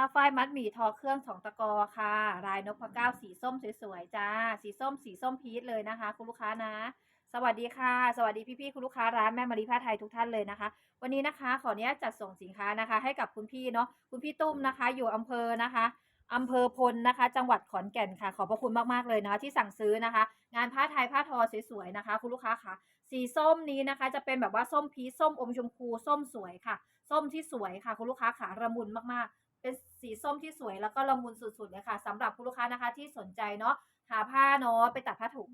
ผ้าฝ้ายมัดหมี่ทอเครื่องสองตะกอค่ะ ลายนพเก้าสีส้มสวยๆจ้า สีส้มสีส้มพีชเลยนะคะ คุณลูกค้านะ สวัสดีค่ะ สวัสดีพี่ๆคุณลูกค้าร้านแม่มารีผ้าไทยทุกท่านเลยนะคะ วันนี้นะคะขออนุญาตจัดส่งสินค้านะคะ ให้กับคุณพี่เนาะคุณพี่ตุ้มนะคะ อยู่อำเภอนะคะอำเภอพลนะคะ จังหวัดขอนแก่นค่ะ ขอบพระคุณมากๆเลยนะคะที่สั่งซื้อนะคะ งานผ้าไทยผ้าทอสวยๆนะคะ คุณลูกค้าค่ะ สีส้มนี้นะคะ จะเป็นแบบว่าส้มพีชส้มอมชมพูส้มสวยค่ะ ส้มที่สวยค่ะ คุณลูกค้าขาระมุนมากๆ เป็นสีส้มที่สวยแล้วก็ละมุนสุดๆเลยค่ะสำหรับคุณลูกค้านะคะที่สนใจเนาะหาผ้าเนาะไปตัดผ้าถุง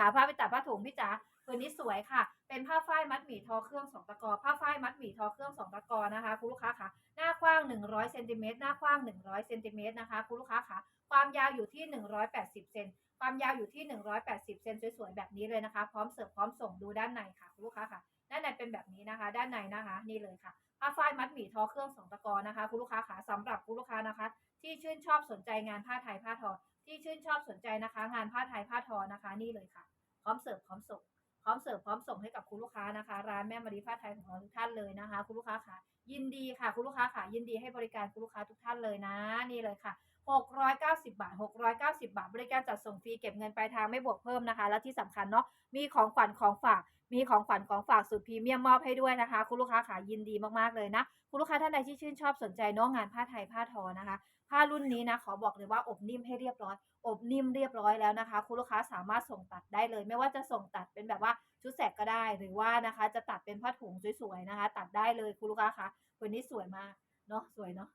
หาผ้าไปตัดผ้าถุงพี่จ๋า ตัวนี้สวยค่ะ เป็นผ้าฝ้ายมัดหมี่ทอเครื่องสองตะกอ ผ้าฝ้ายมัดหมี่ทอเครื่องสองตะกอนะคะคุณลูกค้าค่ะ หน้ากว้าง 100เซนติเมตรหน้ากว้าง 100เซนติเมตรนะคะคุณลูกค้าค่ะ ความยาวอยู่ที่ 180เซนความยาวอยู่ที่ 180เซนสวยๆแบบนี้เลยนะคะ พร้อมเสิร์ฟพร้อมส่งดูด้านในค่ะคุณลูกค้าค่ะ ด้านในเป็นแบบนี้นะคะ ด้านในนะคะ นี่เลยค่ะ ผ้าฝ้ายมัดหมี่ทอเครื่องสองตะกอนะคะคุณลูกค้าขาสำหรับคุณลูกค้านะคะ ที่ชื่นชอบสนใจงานผ้าไทยผ้าทอ ที่ชื่นชอบสนใจนะคะ งานผ้าไทยผ้าทอนะคะ นี่เลยค่ะ พร้อมเสิร์ฟพร้อมส่ง ร้อมเสิร์ฟพร้อมส่งให้กับคุณลูกค้านะคะ ร้านแม่มารีผ้าไทยของเราทุกท่านเลยนะคะ คุณลูกค้าค่ะยินดีค่ะ คุณลูกค้าค่ะยินดีให้บริการคุณลูกค้าทุกท่านเลยนะนี่เลยค่ะ 690 บาท 690 บาท บริการจัดส่งฟรีเก็บเงินปลายทางไม่บวกเพิ่มนะคะ และที่สำคัญเนาะมีของขวัญของฝาก มีของขวัญของฝากสุดพรีเมียมมอบให้ด้วยนะคะ คุณลูกค้าค่ะยินดีมากๆเลยนะ คุณลูกค้าท่านใดที่ชื่นชอบสนใจน้องงานผ้าไทยผ้าทอนะคะ ผ้ารุ่นนี้นะขอบอกเลยว่าอบนิ่มให้เรียบร้อย อบนิ่มเรียบร้อยแล้วนะคะ คุณลูกค้าสามารถส่งตัดได้เลย ไม่ว่าจะส่งตัดเป็นแบบว่าชุดแสกก็ได้ หรือว่านะคะ จะตัดเป็นผ้าถุงสวยๆนะคะ ตัดได้เลยคุณลูกค้าคะตัวนี้สวยมากเนาะสวยเนาะ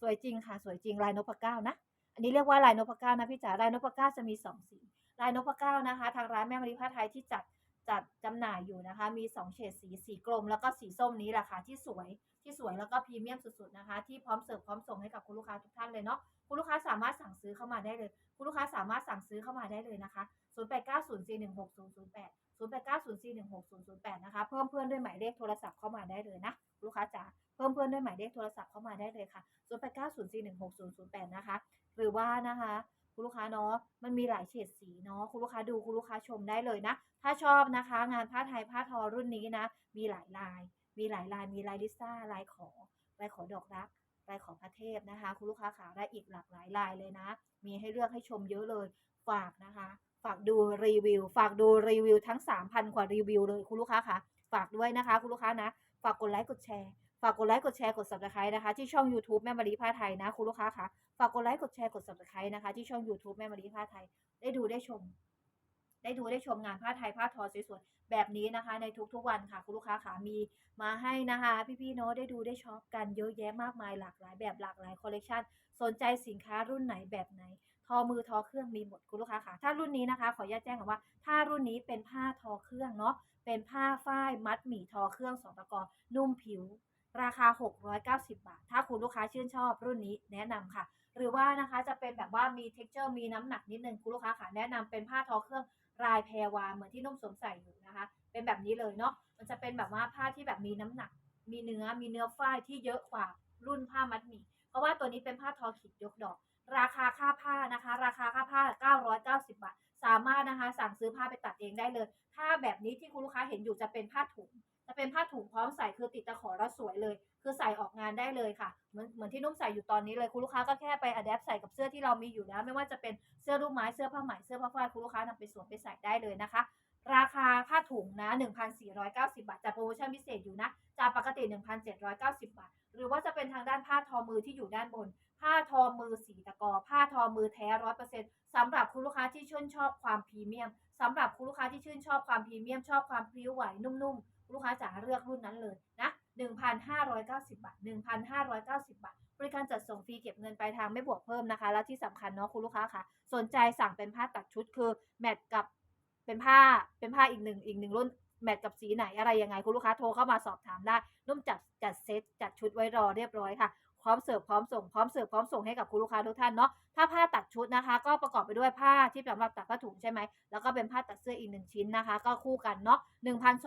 สวยจริงค่ะ สวยจริงลายนพเก้านะอันนี้เรียกว่าลายนพเก้านะพี่จ๋าลายนพเก้าจะมีสองสีลายนพเก้านะคะ ทางร้านแม่มารีผ้าไทยที่จัด จัดจำหน่ายอยู่นะคะ มีสองเฉดสี สีกลม แล้วก็สีส้มนี้แหละค่ะที่สวยที่สวยแล้วก็พรีเมียมสุดๆนะคะ ที่พร้อมเสิร์ฟพร้อมส่งให้กับคุณลูกค้าทุกท่านเลยเนาะคุณลูกค้าสามารถสั่งซื้อเข้ามาได้เลย คุณลูกค้าสามารถสั่งซื้อเข้ามาได้เลยนะคะ 0890416008 0890416008 นะคะ เพิ่มเพื่อนด้วยหมายเลขโทรศัพท์เข้ามาได้เลยนะลูกค้าจ๋าเพิ่มเพื่อนด้วยหมายเลขโทรศัพท์เข้ามาได้เลยค่ะ 0890416008 นะคะ หรือว่านะคะ คุณลูกค้าเนาะมันมีหลายเฉดสีเนาะคุณลูกค้าดูคุณลูกค้าชมได้เลยนะ ถ้าชอบนะคะ งานผ้าไทยผ้าทอรุ่นนี้นะ มีหลายลาย มีหลายลาย มีลายลิซ่าลายขอลายขอดอกรักลายขอพระเทพนะคะ คุณลูกค้าขาได้อีกหลากหลายลายเลยนะ มีให้เลือกให้ชมเยอะเลยฝากนะคะ ฝากดูรีวิว ฝากดูรีวิวทั้ง 3,000 กว่ารีวิวเลยคุณลูกค้าค่ะฝากด้วยนะคะ คุณลูกค้านะ ฝากกดไลค์กดแชร์ ฝากกดไลค์กดแชร์กด subscribe นะคะที่ช่อง YouTube แม่มารีผ้าไทยนะคุณลูกค้าค่ะฝากกดไลค์กดแชร์กด subscribe นะคะที่ช่อง YouTube แม่มารีผ้าไทย ได้ดูได้ชม ได้ดูได้ชมงานผ้าไทยผ้าทอสวยๆแบบนี้นะคะ ในทุกๆวันค่ะคุณลูกค้าขามีมาให้นะคะ พี่ๆเนาะได้ดูได้ช็อปกันเยอะแยะมากมายหลากหลายแบบหลากหลายคอลเลกชันสนใจสินค้ารุ่นไหนแบบไหนทอมือทอเครื่องมีหมดคุณลูกค้าค่ะถ้ารุ่นนี้นะคะ ขออนุญาตแจ้งก่อนว่า ถ้ารุ่นนี้เป็นผ้าทอเครื่องเนาะเป็นผ้าฝ้ายมัดหมี่ทอเครื่องสองตะกอนุ่มผิว ราคา 690 บาท ถ้าคุณลูกค้าชื่นชอบรุ่นนี้แนะนำค่ะ หรือว่านะคะจะเป็นแบบว่ามี texture มีน้ำหนักนิดนึงคุณลูกค้าค่ะแนะนำเป็นผ้าทอเครื่องลายแพรวาเหมือนที่นุ่มสวมใส่อยู่นะคะ เป็นแบบนี้เลยเนาะมันจะเป็นแบบว่าผ้าที่แบบมีน้ำหนัก มีเนื้อมีเนื้อฝ้ายที่เยอะกว่ารุ่นผ้ามัดหมี่เพราะว่าตัวนี้เป็นผ้าทอขีดยกดอก ราคาค่าผ้านะคะ ราคาค่าผ้า 990 บาท สามารถนะคะสั่งซื้อผ้าไปตัดเองได้เลย ถ้าแบบนี้ที่คุณลูกค้าเห็นอยู่จะเป็นผ้าถุง เป็นผ้าถุงพร้อมใส่คือติดตะขอแล้วสวยเลย คือใส่ออกงานได้เลยค่ะ เหมือนเหมือนที่นุ่มใส่อยู่ตอนนี้เลยคุณลูกค้าก็แค่ไปอัดแอปใส่กับเสื้อที่เรามีอยู่แล้ว ไม่ว่าจะเป็นเสื้อลูกไม้เสื้อผ้าไหมเสื้อผ้าฝ้ายคุณลูกค้านำไปสวมไปใส่ได้เลยนะคะ ราคาผ้าถุงนะ 1,490 บาทจากโปรโมชั่นพิเศษอยู่นะจากปกติ 1,790 บาท หรือว่าจะเป็นทางด้านผ้าทอมือที่อยู่ด้านบนผ้าทอมือสีตะกอ ผ้าทอมือแท้ร้อยเปอร์เซ็นต์สำหรับคุณลูกค้าที่ชื่นชอบความพรีเมียมสำหรับคุณลูกค้าที่ชื่นชอบความพรีเมียมชอบความพริ้วไหวนุ่มๆคุณ ลูกค้าจะเลือกรุ่นนั้นเลยนะ1,590 บาท 1,590 บาท บริการจัดส่งฟรีเก็บเงินปลายทางไม่บวกเพิ่มนะคะ แล้วที่สำคัญเนาะคุณลูกค้าค่ะสนใจสั่งเป็นผ้าตัดชุดคือแมทกับเป็นผ้าเป็นผ้าอีกหนึ่งอีกหนึ่งรุ่นแมทกับสีไหนอะไรยังไงคุณลูกค้าโทรเข้ามาสอบถามได้นุ่มจัดจัดเซตจัดชุดไว้รอเรียบร้อยค่ะ พร้อมเสิร์ฟพร้อมส่งพร้อมเสิร์ฟพร้อมส่งให้กับคุณลูกค้าทุกท่านเนาะถ้าผ้าตัดชุดนะคะ ก็ประกอบไปด้วยผ้าที่สำหรับตัดผ้าถุงใช่ไหมแล้วก็เป็นผ้าตัดเสื้ออีกหนึ่งชิ้นนะคะ ก็คู่กันเนาะ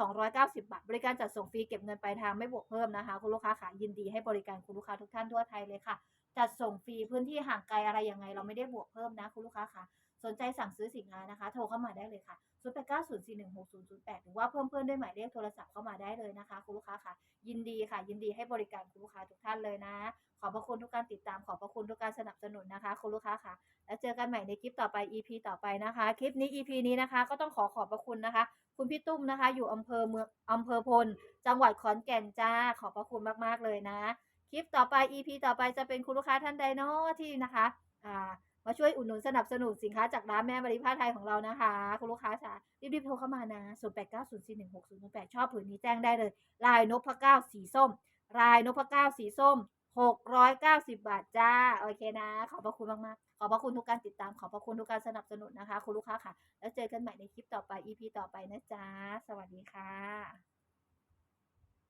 1,290 บาท บริการจัดส่งฟรีเก็บเงินปลายทางไม่บวกเพิ่มนะคะ คุณลูกค้าขายินดีให้บริการคุณลูกค้าทุกท่านทั่วไทยเลยค่ะ จัดส่งฟรีพื้นที่ห่างไกลอะไรยังไง เราไม่ได้บวกเพิ่มนะคุณลูกค้าค่ะ สนใจสั่งซื้อสินค้านะคะ โทรเข้ามาได้เลยค่ะ0890416008 หรือว่าเพิ่มเพื่อนด้วยหมายเลขโทรศัพท์เข้ามาได้เลยนะคะ คุณลูกค้าค่ะ ยินดีค่ะ ยินดีให้บริการคุณลูกค้าทุกท่านเลยนะ ขอบพระคุณทุกการติดตามขอบพระคุณทุกการสนับสนุนนะคะ คุณลูกค้าค่ะ แล้วเจอกันใหม่ในคลิปต่อไป EP ต่อไปนะคะ คลิปนี้ EP นี้นะคะ ก็ต้องขอขอบพระคุณนะคะ คุณพี่ตุ้มนะคะ อยู่อำเภอเมืองอำเภอพล จังหวัดขอนแก่นจ้าขอบพระคุณมากๆเลยนะ คลิปต่อไป EP ต่อไปจะเป็นคุณลูกค้าท่านใดเนาะที่นะคะมาช่วยอุดหนุนสนับสนุนสินค้าจากร้านแม่มาริผ้าไทยของเรานะคะ คุณลูกค้าจ๋ารีบๆโทรเข้ามานะ 0 8 9 0 4 1 6 0 8 ชอบผืนนี้แจ้งได้เลย ลายนพเก้าสีส้ม ลายนพเก้าสีส้ม 690 บาทจ้า โอเคนะ ขอบพระคุณมากๆ ขอบพระคุณทุกการติดตาม ขอบพระคุณทุกการสนับสนุนนะคะ คุณลูกค้าค่ะ แล้วเจอกันใหม่ในคลิปต่อไป EP ต่อไปนะจ๊ะ สวัสดีค่ะ